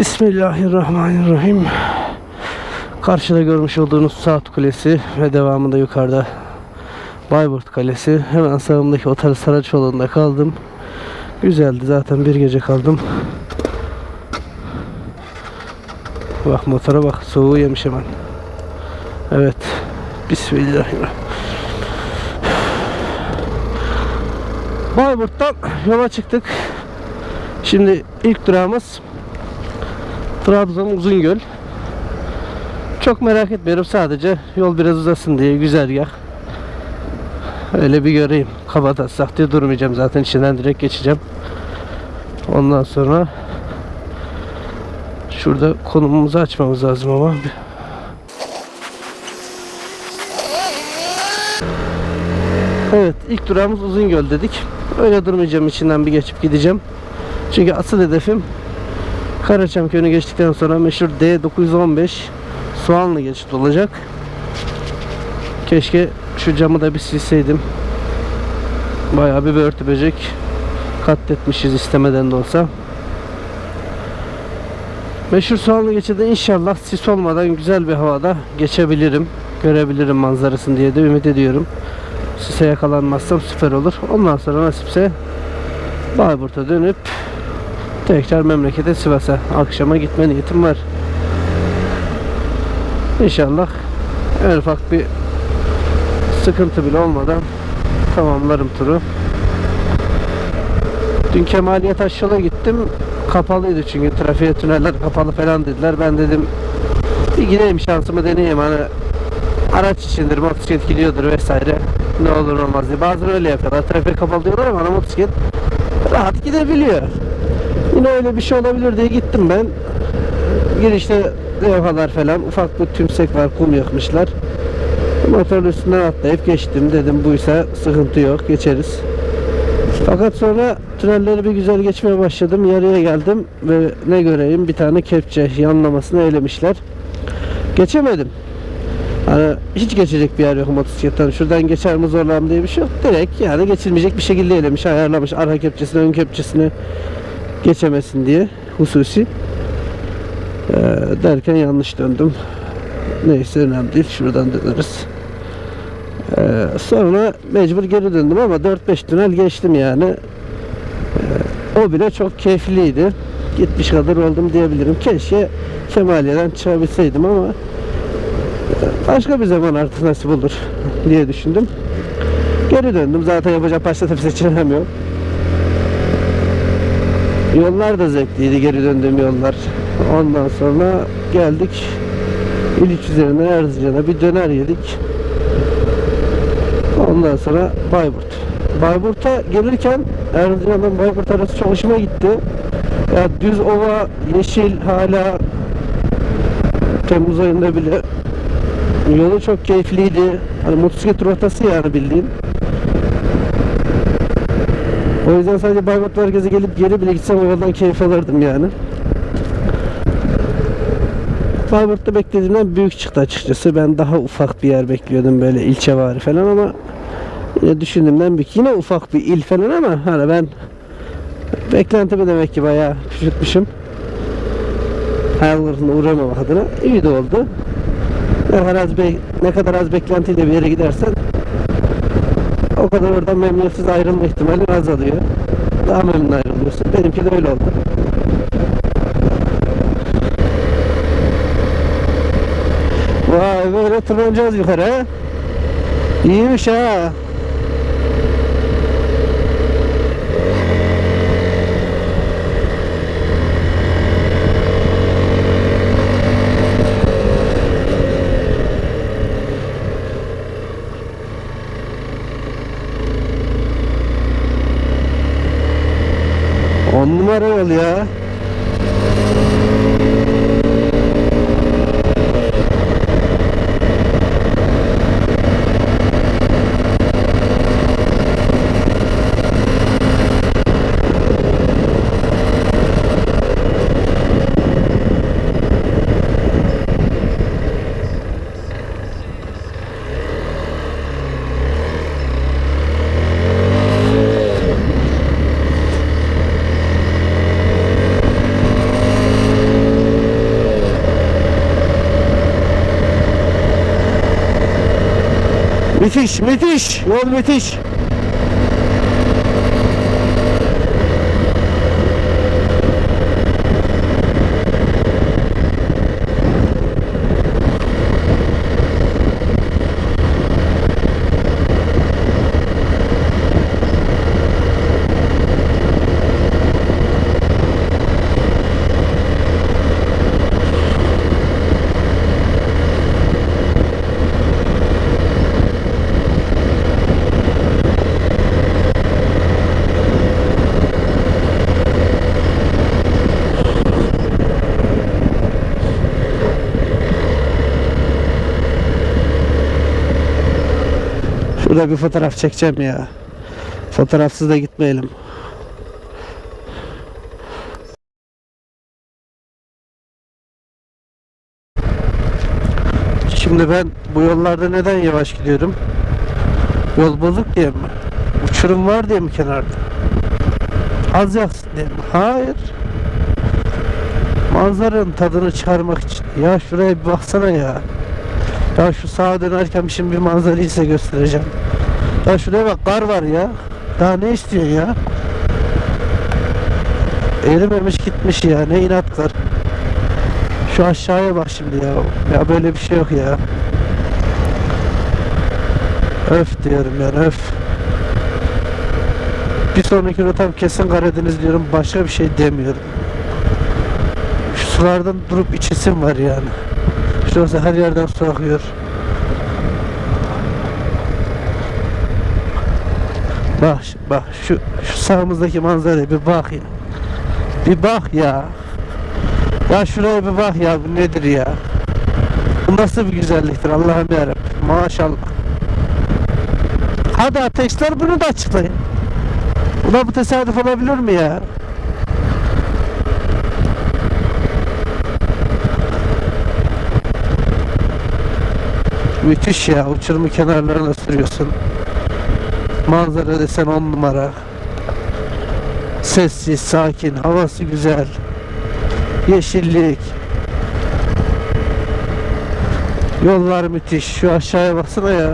Bismillahirrahmanirrahim. Karşıda görmüş olduğunuz Saat Kulesi ve devamında yukarıda Bayburt Kalesi. Hemen sağımdaki otel Saraçoğlu'nda kaldım. Güzeldi zaten bir gece kaldım. Bak motora bak soğuğu yemiş hemen. Evet. Bismillahirrahmanirrahim. Bayburt'tan yola çıktık. Şimdi ilk durağımız Trabzon Uzungöl. Çok merak etmiyorum sadece yol biraz uzasın diye güzergah. Öyle bir göreyim. Kabataslak diye durmayacağım zaten içinden direkt geçeceğim. Ondan sonra şurada konumumuzu açmamız lazım ama. Evet ilk durağımız Uzungöl dedik. Öyle durmayacağım içinden bir geçip gideceğim. Çünkü asıl hedefim Karaçam köyünü geçtikten sonra meşhur D915 Soğanlı geçit olacak. Keşke şu camı da bir silseydim. Bayağı bir börtü böcek katletmişiz istemeden de olsa. Meşhur Soğanlı geçidi inşallah sis olmadan güzel bir havada geçebilirim. Görebilirim manzarasını diye de ümit ediyorum. Sise yakalanmazsam süper olur. Ondan sonra nasipse Bayburt'a dönüp tekrar memlekete Sivas'a akşama gitme niyetim var. İnşallah en ufak bir sıkıntı bile olmadan tamamlarım turu. Dün Kemaliye Taşyol'a gittim. Kapalıydı çünkü trafiğe tüneller kapalı falan dediler. Ben dedim bir gideyim şansımı deneyeyim hani araç içindir motosiklet gidiyordur vesaire ne olur olmaz diye. Bazen öyle yapıyorlar. Trafik kapalı diyorlar ama ana motosiklet rahat gidebiliyor. Yine öyle bir şey olabilir diye gittim ben. Girişte levhalar falan ufak bir tümsek var kum yakmışlar. Motorun üstünden atlayıp geçtim dedim buysa sıkıntı yok geçeriz. Fakat sonra tünelleri bir güzel geçmeye başladım. Yarıya geldim ve ne göreyim bir tane kepçe yanlamasını eylemişler. Geçemedim. Hani hiç geçecek bir yer yok motosikletten. Şuradan geçer mi zorlam diye bir şey yok. Direkt yani geçilmeyecek bir şekilde eylemiş. Ayarlamış arka kepçesini ön kepçesini geçemesin diye hususi. Ee, derken yanlış döndüm. Neyse önemli değil. Şuradan döneriz. Ee, sonra mecbur geri döndüm ama 4-5 tünel geçtim yani. Ee, o bile çok keyifliydi. Gitmiş kadar oldum diyebilirim. Keşke Kemaliye'den çıkabilseydim ama e, başka bir zaman artık nasip olur diye düşündüm. Geri döndüm. Zaten yapacak başka bir seçeneğim. Yollar da zevkliydi geri döndüğüm yollar. Ondan sonra geldik İliç üzerine Erzincan'a bir döner yedik. Ondan sonra Bayburt. Bayburt'a gelirken Erzincan'dan Bayburt arası çok hoşuma gitti. Ya düz ova, yeşil hala Temmuz ayında bile yolu çok keyifliydi. Hani motosiklet rotası yani bildiğin. O yüzden sadece Bayburt merkeze gelip geri bile gitsem o yoldan keyif alırdım yani. Bayburt'ta beklediğimden büyük çıktı açıkçası. Ben daha ufak bir yer bekliyordum böyle ilçe var falan ama yine düşündüğümden büyük. Yine ufak bir il falan ama hani ben beklentimi demek ki bayağı küçültmüşüm. Hayallerine uğramamak adına iyi de oldu. Ne kadar az, be- ne kadar az beklentiyle bir yere gidersen o kadar oradan memnuniyetsiz ayrılma ihtimali azalıyor. Daha memnun ayrılıyorsun. Benimki de öyle oldu. Vay böyle tırmanacağız yukarı. İyiymiş ha. On numara Müthiş, müthiş. Yol müthiş. Şurada bir fotoğraf çekeceğim ya. Fotoğrafsız da gitmeyelim. Şimdi ben bu yollarda neden yavaş gidiyorum? Yol bozuk diye mi? Uçurum var diye mi kenarda? Az yaksın diye mi? Hayır. Manzaranın tadını çıkarmak için. Ya şuraya bir baksana ya. Ya şu sağa dönerken şimdi bir manzarayı size göstereceğim. Ya şuraya bak kar var ya. Daha ne istiyorsun ya? Erimemiş gitmiş ya. Ne inat kar. Şu aşağıya bak şimdi ya. Ya böyle bir şey yok ya. Öf diyorum yani öf. Bir sonraki rotam kesin Karadeniz diyorum. Başka bir şey demiyorum. Şu sulardan durup içesim var yani. Şurası her yerden su akıyor. Bak bak şu şu sağımızdaki manzaraya bir bak ya. Bir bak ya. Ya şuraya bir bak ya bu nedir ya? Bu nasıl bir güzelliktir Allah'ım yarabbim. Maşallah. Hadi ateşler bunu da açıklayın. Buna bu tesadüf olabilir mi ya? Müthiş ya uçurumu kenarlarına sürüyorsun. Manzara desen on numara. Sessiz, sakin, havası güzel. Yeşillik. Yollar müthiş. Şu aşağıya baksana ya.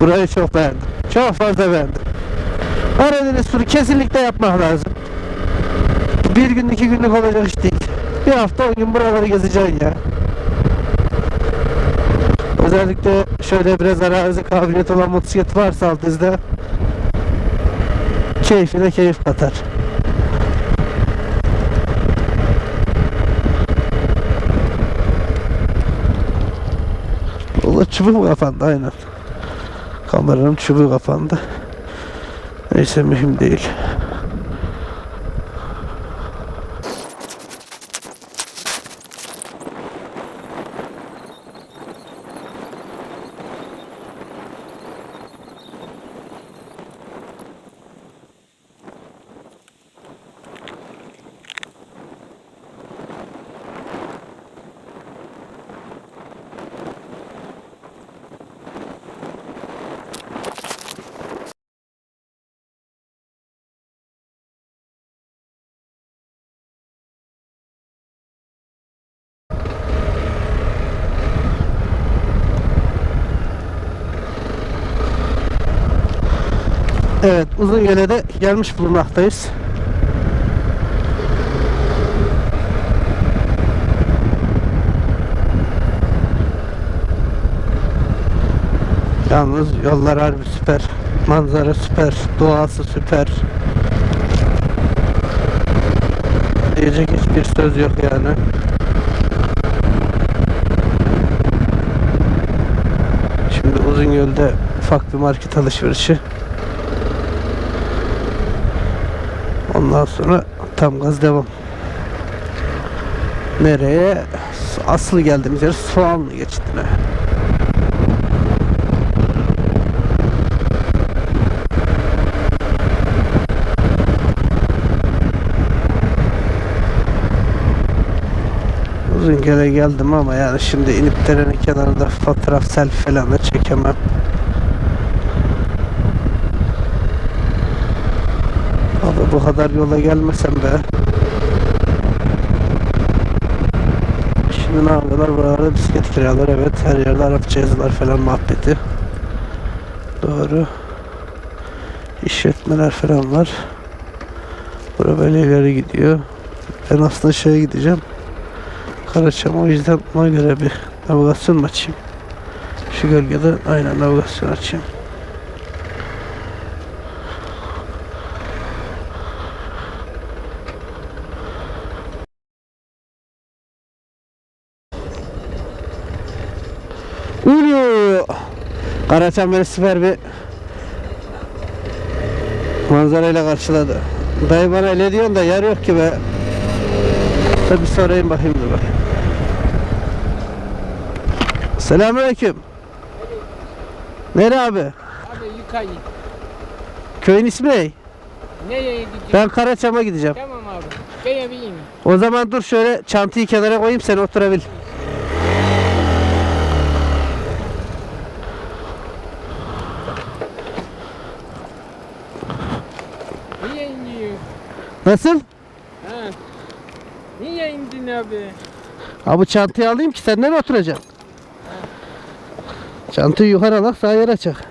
Burayı çok beğendim. Çok fazla beğendim. Karadeniz turu kesinlikle yapmak lazım. Bir gün iki günlük olacak iş değil. Bir hafta on gün buraları gezeceksin ya. Özellikle şöyle biraz arazi kabiliyeti olan motosiklet varsa altınızda keyfine keyif katar. Valla çubuğu mu kapandı aynen. Kameranın çubuğu kapandı. Neyse mühim değil. Evet uzun yöne de gelmiş bulunmaktayız. Yalnız yollar harbi süper. Manzara süper. Doğası süper. Diyecek hiçbir söz yok yani. Şimdi uzun yolda ufak bir market alışverişi. Ondan sonra tam gaz devam. Nereye? Aslı geldiğimiz yer Soğanlı geçidine. Uzun gele geldim ama yani şimdi inip derenin kenarında fotoğraf selfie falan da çekemem. Bu kadar yola gelmesem be. Şimdi ne yapıyorlar? Buralarda bisiklet kiralıyor. Evet her yerde Arapça yazılar falan muhabbeti. Doğru. İşletmeler falan var. Bura böyle ileri gidiyor. Ben aslında şeye gideceğim. Karaçam o yüzden ona göre bir navigasyon açayım? Şu gölgede aynen navigasyon açayım. Karaçam beni süper bir manzarayla karşıladı. Dayı bana öyle diyorsun da yer yok ki be. Bir sorayım bakayım dur bakayım. Selamünaleyküm. Nere abi? Abi yukarı. Köyün ismi ne? Nereye gideceğim? Ben Karaçam'a gideceğim. Tamam abi. Gelebileyim mi? O zaman dur şöyle çantayı kenara koyayım sen oturabil. Niye indin? Nasıl? Ha? Niye indin abi? Abi çantayı alayım ki sen nereye oturacaksın? Çantayı yukarı alak sağ yer açak.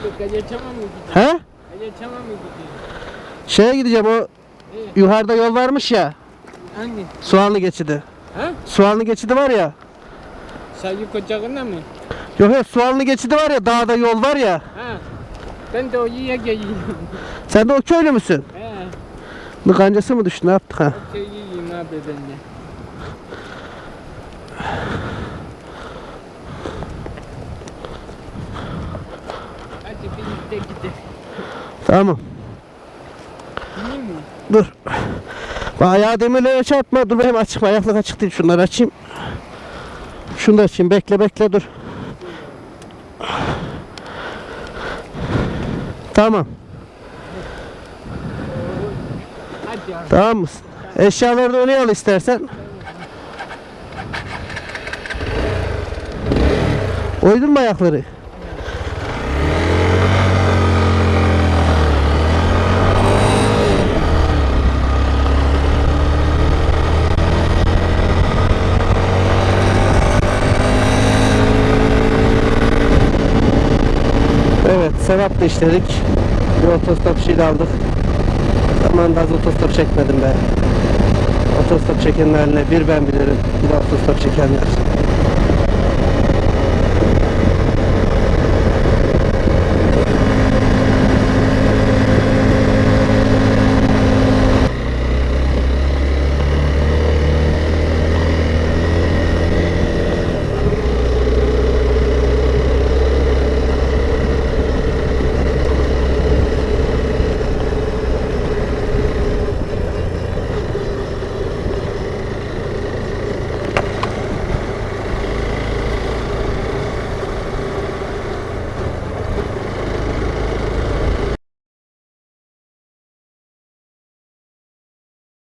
Abi Galecama mı? He? Galecama mı? Şeye gideceğim o Ne? yukarıda yol varmış ya. Hangi? Soğanlı geçidi. Ha? Soğanlı geçidi var ya. Sayı kocağına mı? Yok yok soğanlı geçidi var ya dağda yol var ya. Ha? Ben de o yiye geleyim. Sen de o köylü müsün? He. Ne kancası mı düştü ne yaptık ha? Şey yiyeyim abi ben de. Hadi birlikte gidelim. Tamam. Bineyim mi? Dur. Ayağı demirlere çarpma. Dur benim açık ayaklık açık değil. Şunları açayım. Şunu da açayım. Bekle bekle dur. Tamam. Tamam mısın? Eşyaları da öne al istersen. Oydun mu ayakları? Evet, sevap da işledik. Bir otostop şeyle aldık. Zamanında az otostop çekmedim be. Otostop çekenlerle bir ben bilirim. Bir de otostop çekenler.